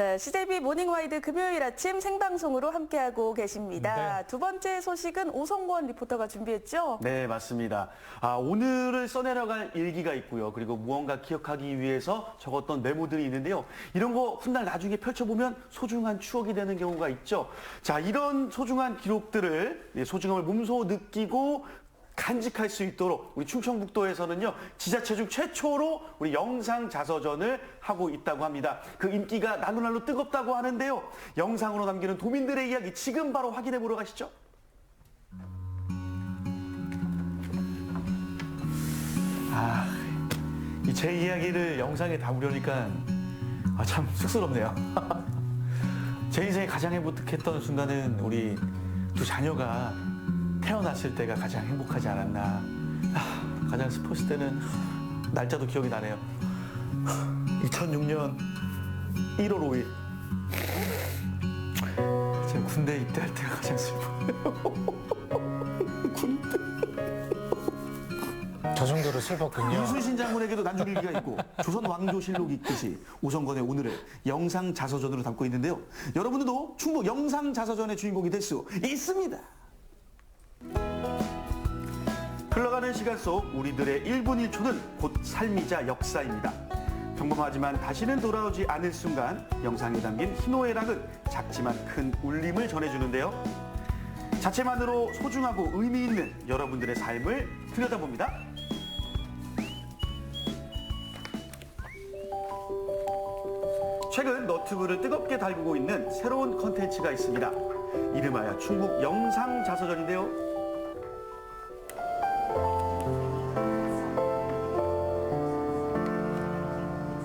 네, CJB 모닝와이드 금요일 아침 생방송으로 함께하고 계십니다. 네. 두 번째 소식은 오성권 리포터가 준비했죠? 네, 맞습니다. 아, 오늘을 써내려갈 일기가 있고요. 그리고 무언가 기억하기 위해서 적었던 메모들이 있는데요. 이런 거 훗날 나중에 펼쳐보면 소중한 추억이 되는 경우가 있죠. 자, 이런 소중한 기록들을 예, 소중함을 몸소 느끼고 간직할 수 있도록 우리 충청북도에서는요 지자체 중 최초로 우리 영상 자서전을 하고 있다고 합니다. 그 인기가 날로 날로 뜨겁다고 하는데요. 영상으로 남기는 도민들의 이야기 지금 바로 확인해 보러 가시죠. 아, 이 제 이야기를 영상에 담으려니까 아, 참 쑥스럽네요. 제 인생에 가장 행복했던 순간은 우리 두 자녀가 태어났을 때가 가장 행복하지 않았나. 아, 가장 슬펐을 때는 날짜도 기억이 나네요. 2006년 1월 5일. 제가 군대 입대할 때가 가장 슬퍼요. 저 정도로 슬펐군요. 이순신 장군에게도 난중일기가 있고 조선 왕조실록이 있듯이 오성건의 오늘을 영상 자서전으로 담고 있는데요. 여러분들도 충북 영상 자서전의 주인공이 될 수 있습니다. 흘러가는 시간 속 우리들의 1분 1초는 곧 삶이자 역사입니다. 평범하지만 다시는 돌아오지 않을 순간 영상에 담긴 희노애락은 작지만 큰 울림을 전해주는데요. 자체만으로 소중하고 의미 있는 여러분들의 삶을 들여다봅니다. 최근 너튜브를 뜨겁게 달구고 있는 새로운 컨텐츠가 있습니다. 이름하여 충북 영상 자서전인데요.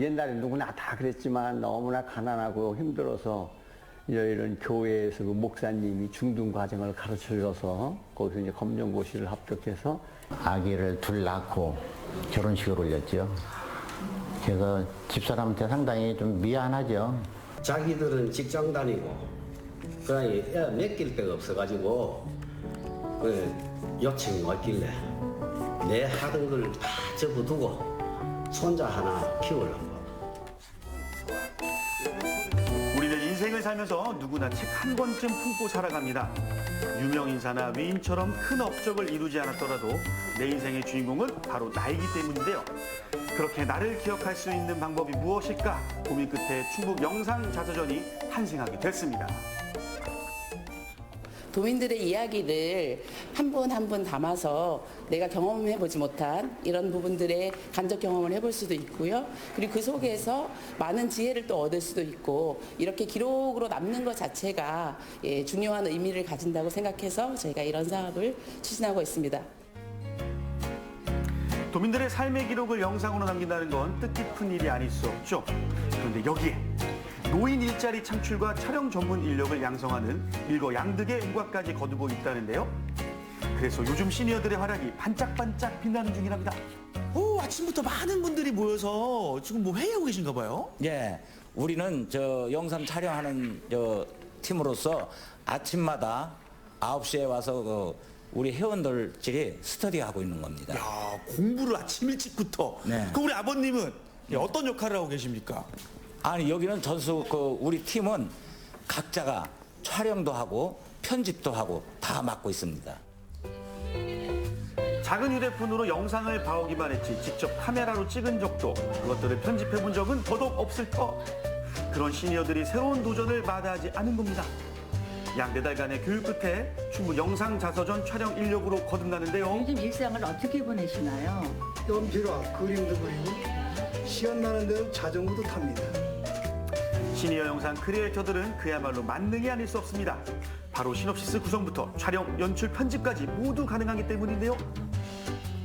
옛날에 누구나 다 그랬지만 너무나 가난하고 힘들어서 이런 교회에서 그 목사님이 중등 과정을 가르쳐 줘서 거기서 이제 검정고시를 합격해서 아기를 둘 낳고 결혼식을 올렸죠. 그래서 집사람한테 상당히 좀 미안하죠. 자기들은 직장 다니고 그러니 애 맡길 데가 없어가지고 그 요청이 왔길래 내 하던 걸다 접어두고 손자 하나 키우려고 살면서 누구나 책 한 권쯤 품고 살아갑니다. 유명 인사나 위인처럼 큰 업적을 이루지 않았더라도 내 인생의 주인공은 바로 나이기 때문인데요. 그렇게 나를 기억할 수 있는 방법이 무엇일까 고민 끝에 충북 영상 자서전이 탄생하게 됐습니다. 도민들의 이야기를 한 분 한 분 담아서 내가 경험해 보지 못한 이런 부분들의 간접 경험을 해볼 수도 있고요. 그리고 그 속에서 많은 지혜를 또 얻을 수도 있고 이렇게 기록으로 남는 것 자체가 예, 중요한 의미를 가진다고 생각해서 저희가 이런 사업을 추진하고 있습니다. 도민들의 삶의 기록을 영상으로 남긴다는 건 뜻깊은 일이 아닐 수 없죠. 그런데 여기에 노인 일자리 창출과 촬영 전문 인력을 양성하는 일거양득의 효과까지 거두고 있다는데요. 그래서 요즘 시니어들의 활약이 반짝반짝 빛나는 중이랍니다. 오, 아침부터 많은 분들이 모여서 지금 뭐 회의하고 계신가 봐요? 예, 우리는 저 영상 촬영하는 저 팀으로서 아침마다 9시에 와서 그 우리 회원들끼리 스터디하고 있는 겁니다. 야, 공부를 아침 일찍부터. 네. 그럼 우리 아버님은 어떤 역할을 하고 계십니까? 아니 여기는 전수 그 우리 팀은 각자가 촬영도 하고 편집도 하고 다 맡고 있습니다. 작은 휴대폰으로 영상을 봐오기만 했지 직접 카메라로 찍은 적도 그것들을 편집해 본 적은 더더욱 없을 터. 그런 시니어들이 새로운 도전을 마다하지 않은 겁니다. 약 네 달간의 교육 끝에 충북 영상 자서전 촬영 인력으로 거듭나는데요. 요즘 일상을 어떻게 보내시나요? 연필과 그림도 그리고 시간 나는 대로 자전거도 탑니다. 시니어 영상 크리에이터들은 그야말로 만능이 아닐 수 없습니다. 바로 시놉시스 구성부터 촬영, 연출, 편집까지 모두 가능하기 때문인데요.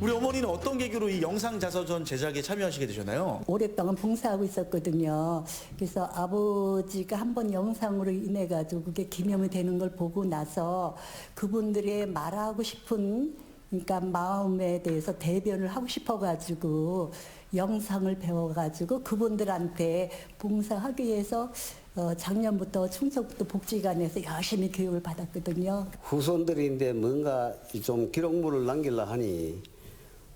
우리 어머니는 어떤 계기로 이 영상 자서전 제작에 참여하시게 되셨나요? 오랫동안 봉사하고 있었거든요. 그래서 아버지가 한 번 영상으로 인해 가지고 그게 기념이 되는 걸 보고 나서 그분들의 말하고 싶은 그러니까 마음에 대해서 대변을 하고 싶어 가지고 영상을 배워 가지고 그분들한테 봉사하기 위해서 어, 작년부터 충청북도 복지관에서 열심히 교육을 받았거든요. 후손들인데 뭔가 좀 기록물을 남기려 하니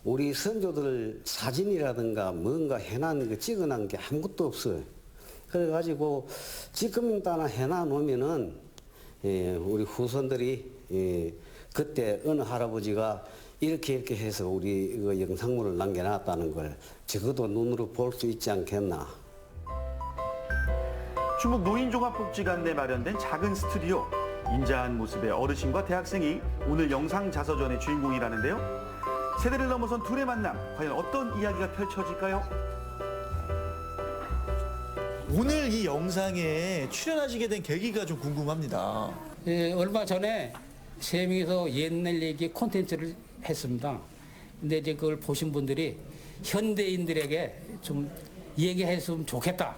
우리 선조들 사진이라든가 뭔가 해놓은 거 찍어놓은 게 아무것도 없어요. 그래가지고 지금 따나 해놔 놓으면은 예, 우리 후손들이 예, 그때 어느 할아버지가 이렇게 이렇게 해서 우리 그 영상물을 남겨놨다는 걸 적어도 눈으로 볼 수 있지 않겠나. 충북 노인종합복지관내 마련된 작은 스튜디오. 인자한 모습의 어르신과 대학생이 오늘 영상 자서전의 주인공이라는데요. 세대를 넘어선 둘의 만남, 과연 어떤 이야기가 펼쳐질까요? 오늘 이 영상에 출연하시게 된 계기가 좀 궁금합니다. 예, 얼마 전에 세 명이서 옛날 얘기 콘텐츠를 했습니다. 근데 이제 그걸 보신 분들이 현대인들에게 좀 얘기했으면 좋겠다.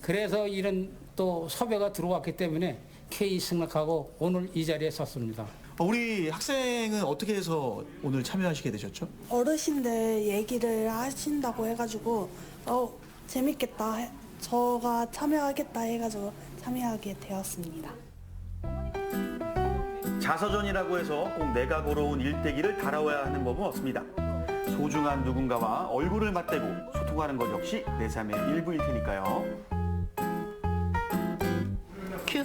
그래서 이런 또 섭외가 들어왔기 때문에 K 승낙하고 오늘 이 자리에 섰습니다. 어, 우리 학생은 어떻게 해서 오늘 참여하시게 되셨죠? 어르신들 얘기를 하신다고 해가지고 어 재밌겠다 해- 저가 참여하겠다 해가지고 참여하게 되었습니다. 자서전이라고 해서 꼭 내가 걸어온 일대기를 달아와야 하는 법은 없습니다. 소중한 누군가와 얼굴을 맞대고 소통하는 것 역시 내 삶의 일부일 테니까요. 큐.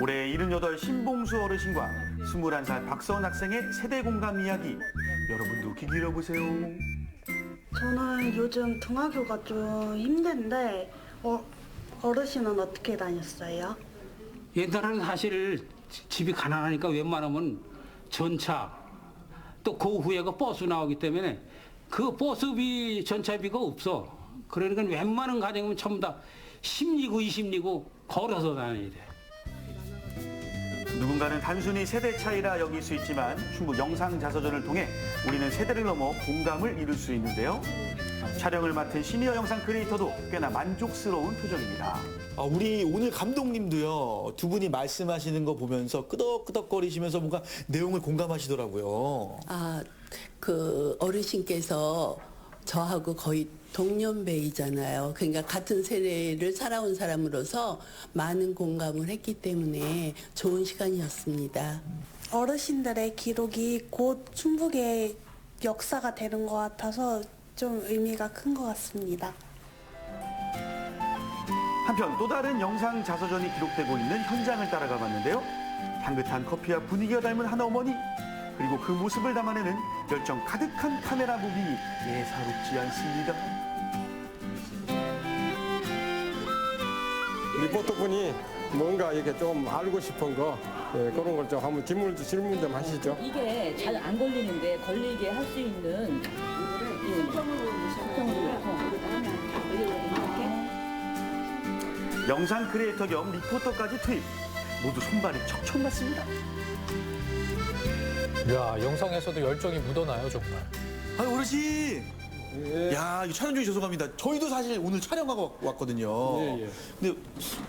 올해 78 신봉수 어르신과 21살 박서은 학생의 세대 공감 이야기 여러분도 귀 기울여보세요. 저는 요즘 등하교가 좀 힘든데 어, 어르신은 어떻게 다녔어요? 옛날에는 사실 집이 가난하니까 웬만하면 전차 또 그 후에 그 버스 나오기 때문에 그 버스비 전차비가 없어. 그러니까 웬만한 가정은 전부 다 10리고 20리고 걸어서 다녀야 돼. 누군가는 단순히 세대 차이라 여길 수 있지만 충북 영상 자서전을 통해 우리는 세대를 넘어 공감을 이룰 수 있는데요. 촬영을 맡은 시니어 영상 크리에이터도 꽤나 만족스러운 표정입니다. 아, 우리 오늘 감독님도요 두 분이 말씀하시는 거 보면서 끄덕끄덕거리시면서 뭔가 내용을 공감하시더라고요. 아, 그 어르신께서 저하고 거의 동년배이잖아요. 그러니까 같은 세대를 살아온 사람으로서 많은 공감을 했기 때문에 좋은 시간이었습니다. 어르신들의 기록이 곧 충북의 역사가 되는 것 같아서 좀 의미가 큰 것 같습니다. 한편 또 다른 영상 자서전이 기록되고 있는 현장을 따라가 봤는데요. 향긋한 커피와 분위기가 닮은 한 어머니 그리고 그 모습을 담아내는 열정 가득한 카메라 무빙이 예사롭지 않습니다. 리포터분이 뭔가 이렇게 좀 알고 싶은 거 예, 그런 걸 좀 한번 질문, 질문 좀 하시죠. 이게 잘 안 걸리는데 걸리게 할 수 있는 이거를 영상 크리에이터 겸 리포터까지 투입. 모두 손발이 척척 맞습니다. 야 영상에서도 열정이 묻어나요 정말. 아 어르신. 야, 이 촬영 중에 죄송합니다. 저희도 사실 오늘 촬영하고 왔거든요. 예, 예. 근데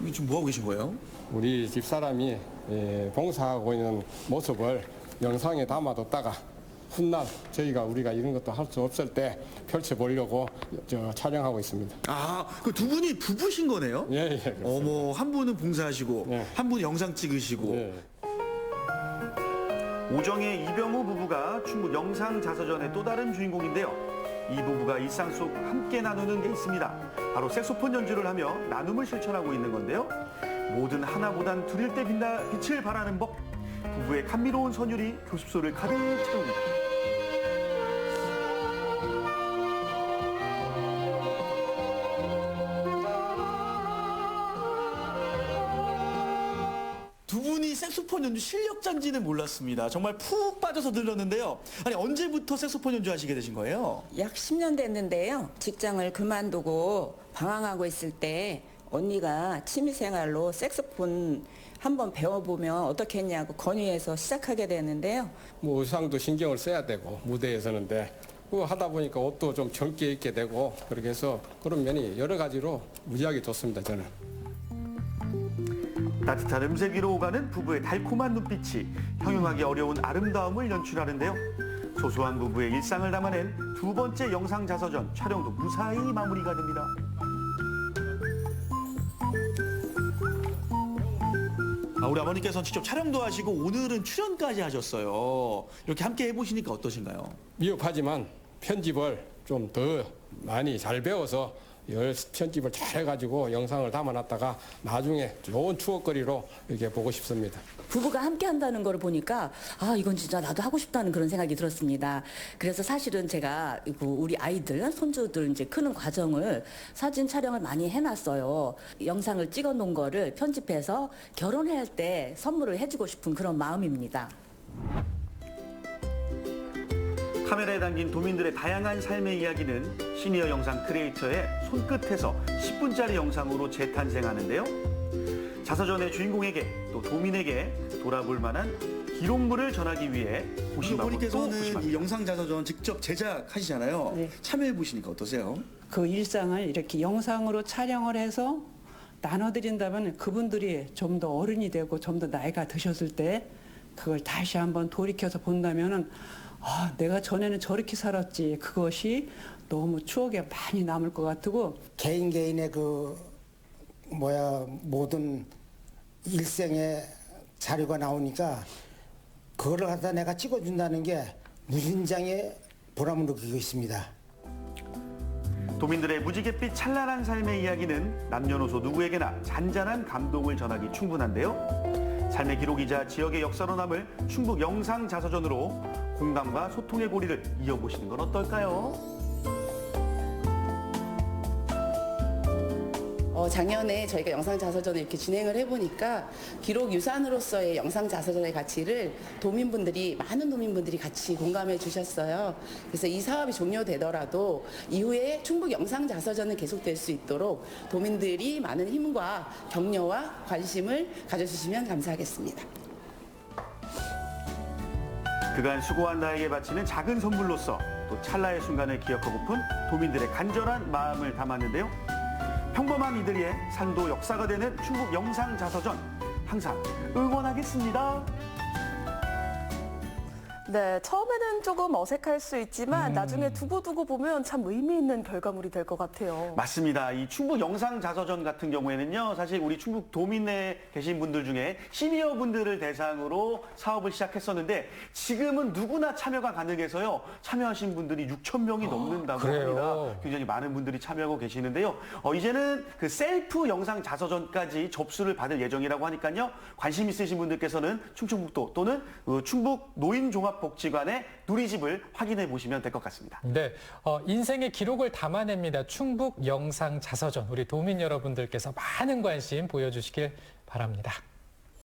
이게 지금 뭐 하고 계신 거예요? 우리 집사람이 예, 봉사하고 있는 모습을 영상에 담아뒀다가 훗날 저희가 우리가 이런 것도 할 수 없을 때 펼쳐보려고 저 촬영하고 있습니다. 아, 그 두 분이 부부신 거네요? 예, 예. 그렇습니다. 어머, 한 분은 봉사하시고, 한 분은 영상 찍으시고. 예. 오정의 이병우 부부가 충북 영상 자서전의 또 다른 주인공인데요. 이 부부가 일상 속 함께 나누는 게 있습니다. 바로 색소폰 연주를 하며 나눔을 실천하고 있는 건데요. 모든 하나보단 둘일 때 빛나, 빛을 발하는 법. 부부의 감미로운 선율이 교습소를 가득 채웁니다. 두 분이 색소폰 연주 실력자인지는 몰랐습니다. 정말 푹 빠져서 들렸는데요. 아니, 언제부터 색소폰 연주하시게 되신 거예요? 약 10년 됐는데요. 직장을 그만두고 방황하고 있을 때 언니가 취미생활로 색소폰 한번 배워보면 어떻겠냐고 건의해서 시작하게 됐는데요. 뭐 의상도 신경을 써야 되고 무대에 서는데 그거 하다 보니까 옷도 좀 젊게 입게 되고 그렇게 해서 그런 면이 여러 가지로 무지하게 좋습니다 저는. 따뜻한 음색 위로 오가는 부부의 달콤한 눈빛이 형용하기 어려운 아름다움을 연출하는데요. 소소한 부부의 일상을 담아낸 두 번째 영상 자서전 촬영도 무사히 마무리가 됩니다. 아, 우리 아버님께서는 직접 촬영도 하시고 오늘은 출연까지 하셨어요. 이렇게 함께 해보시니까 어떠신가요? 미흡하지만 편집을 좀 더 많이 잘 배워서 열 편집을 잘 해가지고 영상을 담아놨다가 나중에 좋은 추억거리로 이렇게 보고 싶습니다. 부부가 함께 한다는 걸 보니까 아 이건 진짜 나도 하고 싶다는 그런 생각이 들었습니다. 그래서 사실은 제가 우리 아이들 손주들 이제 크는 과정을 사진 촬영을 많이 해놨어요. 영상을 찍어놓은 거를 편집해서 결혼할 때 선물을 해주고 싶은 그런 마음입니다. 카메라에 담긴 도민들의 다양한 삶의 이야기는 시니어 영상 크리에이터의 손끝에서 10분짜리 영상으로 재탄생하는데요. 자서전의 주인공에게 또 도민에게 돌아볼 만한 기록물을 전하기 위해 고심하고 또 어머니께서는. 이 영상 자서전 직접 제작하시잖아요. 네. 참여해 보시니까 어떠세요? 그 일상을 이렇게 영상으로 촬영을 해서 나눠드린다면 그분들이 좀 더 어른이 되고 좀 더 나이가 드셨을 때 그걸 다시 한번 돌이켜서 본다면은 아, 내가 전에는 저렇게 살았지. 그것이 너무 추억에 많이 남을 것 같고 개인 개인의 그 뭐야 모든 일생의 자료가 나오니까 그거를 갖다 내가 찍어준다는 게 무진장의 보람을 느끼고 있습니다. 도민들의 무지갯빛 찬란한 삶의 이야기는 남녀노소 누구에게나 잔잔한 감동을 전하기 충분한데요. 삶의 기록이자 지역의 역사로 남을 충북 영상 자서전으로 공감과 소통의 고리를 이어보시는 건 어떨까요? 어, 작년에 저희가 영상 자서전을 이렇게 진행을 해보니까 기록 유산으로서의 영상 자서전의 가치를 도민분들이 많은 도민분들이 같이 공감해 주셨어요. 그래서 이 사업이 종료되더라도 이후에 충북 영상 자서전은 계속될 수 있도록 도민들이 많은 힘과 격려와 관심을 가져주시면 감사하겠습니다. 그간 수고한 나에게 바치는 작은 선물로서 또 찰나의 순간을 기억하고픈 도민들의 간절한 마음을 담았는데요. 평범한 이들의 삶도 역사가 되는 충북 영상 자서전 항상 응원하겠습니다. 네, 처음에는 조금 어색할 수 있지만 음. 나중에 두고두고 보면 참 의미 있는 결과물이 될 것 같아요. 맞습니다. 이 충북 영상 자서전 같은 경우에는요, 사실 우리 충북 도민에 계신 분들 중에 시니어 분들을 대상으로 사업을 시작했었는데 지금은 누구나 참여가 가능해서요, 참여하신 분들이 6천 명이 넘는다고 그래요? 합니다. 굉장히 많은 분들이 참여하고 계시는데요. 어, 이제는 그 셀프 영상 자서전까지 접수를 받을 예정이라고 하니까요, 관심 있으신 분들께서는 충청북도 또는 어, 충북 노인 종합복지관의 누리집을 확인해 보시면 될 것 같습니다. 네, 어, 인생의 기록을 담아냅니다. 충북 영상 자서전 우리 도민 여러분들께서 많은 관심 보여주시길 바랍니다.